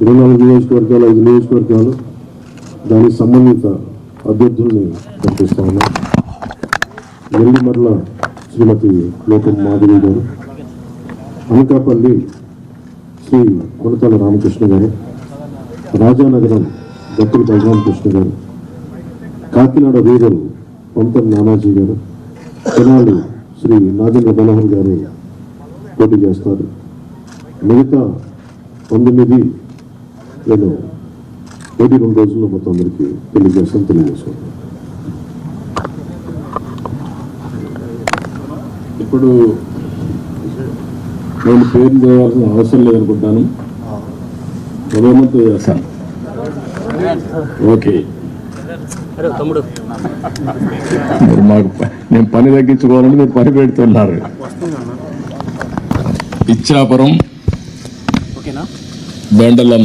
ఇరవై నాలుగు నియోజకవర్గాలు ఐదు నియోజకవర్గాలు దానికి సంబంధిత అభ్యర్థుల్ని పంపిస్తా ఉన్నాం. నెల్లిమర్ల శ్రీమతి లోకం మాధవి గారు అనకాపల్లి శ్రీ కొనతల రామకృష్ణ గారు రాజానగరం దత్తుల బలరామకృష్ణ గారు కాకినాడ రూరల్ పంతం నానాజీ గారు తెనాలి శ్రీ నాగేంద్ర మనోహర్ గారు పోటీ చేస్తారు. మిగతా పంతొమ్మిది నేను ఒకటి రెండు రోజుల్లో మొత్తం అందరికీ తెలియజేస్తాను తెలియజేస్తాను. ఇప్పుడు నేను పేరు చేయాల్సిన అవసరం లేదనుకుంటాను. చేస్తాను. ఓకే. మీరు మాకు నేను పని తగ్గించుకోవాలని మీరు పని పెడుతున్నారు. Ichchapuram బెండలం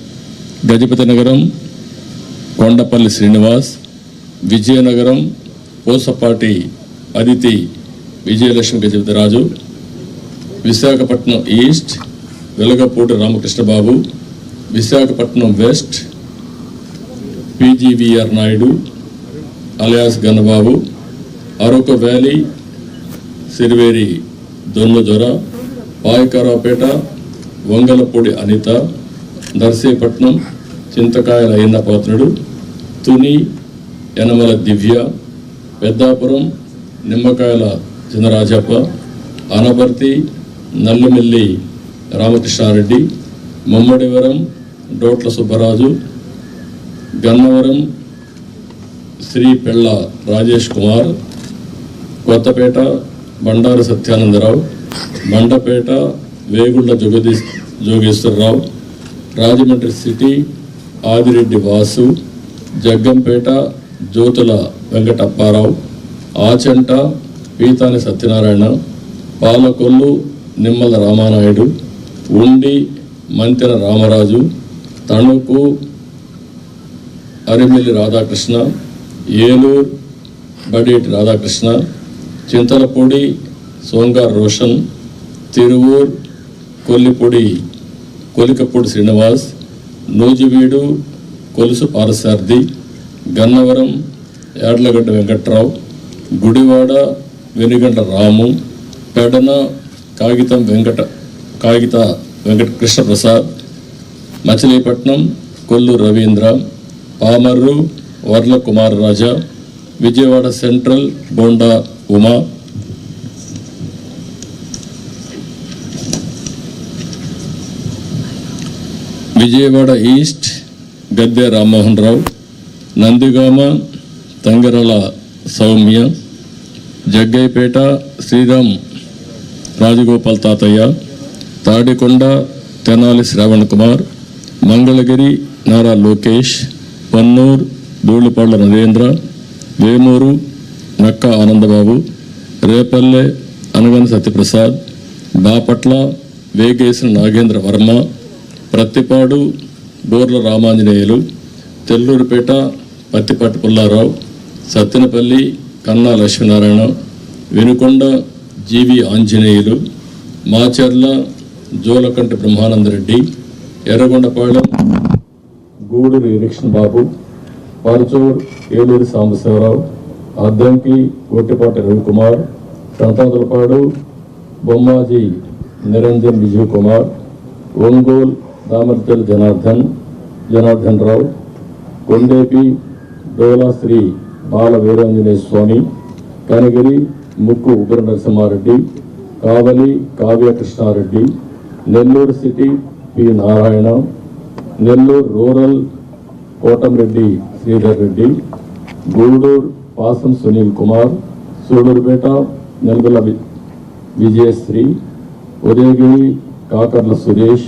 Gajapathinagaram Kondapalli Srinivas Vizianagaram Pusapati Aditi Vijayalakshmi Gajapathiraju Visakhapatnam east Velagapudi Ramakrishnababu Visakhapatnam west PGVR Naidu alias Gannababu Araku valley Siriveri Donnadora Payakaraopeta Vangalapudi Anitha Narsipatnam Chintakayala Ayyannapatrudu Tuni Yanamala Divya Peddapuram Nimmakayala Chinarajappa Anaparthi Nallimilli Ramakrishna Reddy Mummidivaram డోట్ల Subbaraju Gannavaram Sri Pella Rajesh Kumar Kothapeta Bandaru Satyanandarao Mandapeta Vegulla జోగదీశ్ Jogeswararao Rajahmundry city Adireddy Vasu Jaggampeta Jyothula Venkatappa Rao Achanta Pithani Satyanarayana Palakollu Nimmala Ramanaidu Undi Mantena Ramaraju Tanuku Arimilli Radhakrishna Eluru Badeti Radhakrishna Chintalapudi సోంగార్ Roshan Tiruvur కొల్లిపూడి Kolikapudi Srinivas Nuzvid Kolusu పారసార్థి Gannavaram యాడ్లగడ్డ Venkatrao Gudivada వెనుగంట రాము పెడన కాగితం వెంకట కాగిత Venkata Krishnaprasad Machilipatnam Kollu Ravindra Pamarru Varla Kumar Raja Vijayawada central Bonda Uma Vijayawada east Gadde Rammohan Rao Nandigama Tangirala Sowmya Jaggaiahpet Sriram Rajagopal Tatayya Tadikonda Tenali Shravan Kumar Mangalagiri Nara Lokesh పన్నూర్ Dhulipala Narendra Vemuru నక్క ఆనందబాబు రేపల్లె అనగన సత్యప్రసాద్ బాపట్ల వేగేసిన నాగేంద్ర వర్మ ప్రత్తిపాడు బోర్ల Ramanjaneyulu తెల్లూరుపేట Pattipati Pullarao Sattenapalli Kanna Lakshminarayana Venukonda GV Anjaneyulu Macherla Julakanti Brahmanandareddy Yerragondapalem Gudur election Babu Parchur Eluri Sambasivarao Addanki Gottipati Ravikumar Santhanuthalapadu Bommaji Niranjan Vijay Kumar Ongole సామర్థ్యం జనార్దన్ జనార్దన్ రావు కొండేపి డోలా శ్రీ బాల Veeranjaneya Swamy Kanigiri Mukku Ugra Narasimhareddy Kavali Kavya Krishnareddy Nellore city P Narayana Nellore rural Kotamreddy Sridhar Reddy Gudur Pasam Sunil Kumar Sullurpeta నెల్గొల వి- Vijayasri Udayagiri Kakarla Suresh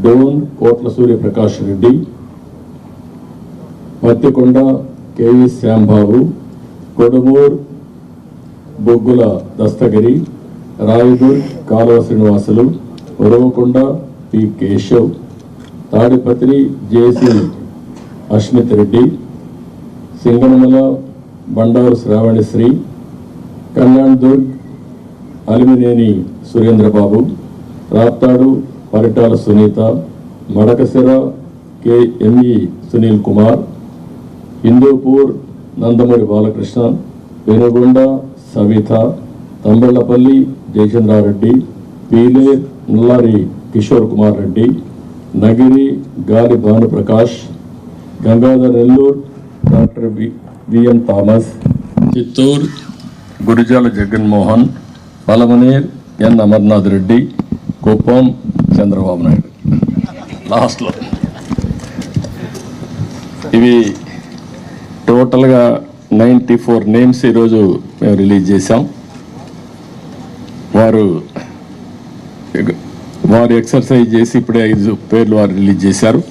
Dhone Kotla Surya Prakash Reddy Pattikonda KV Shyambabu Kodumur Boggula Dasthagiri Rayadurg Kaluva Srinivasulu Uravakonda P Keshav Tadipatri JC Ashmith Reddy Singanamala Bandaru Sravanisri Kalyandurg Alimineni Surendrababu Raptadu Paritala Sunitha Madakasira K ME Sunil Kumar Hindupur Nandamuri Balakrishna Venugonda Savitha Thamballapalle Jayachandrareddy Pileru Nallari Kishore Kumar Reddy Nagari Gali Bhanuprakash Gangadhar Nellore doctor V VM Thomas Chittoor Gurajala Jaganmohan Palamaner N Amarnath Reddy Kuppam Chandrababu Naidu. లాస్ట్లో. ఇవి టోటల్గా ninety four names ఈరోజు మేము release చేశాం. వారు వారు exercise చేసి ఇప్పుడే ఐదు పేర్లు వారు రిలీజ్ చేశారు.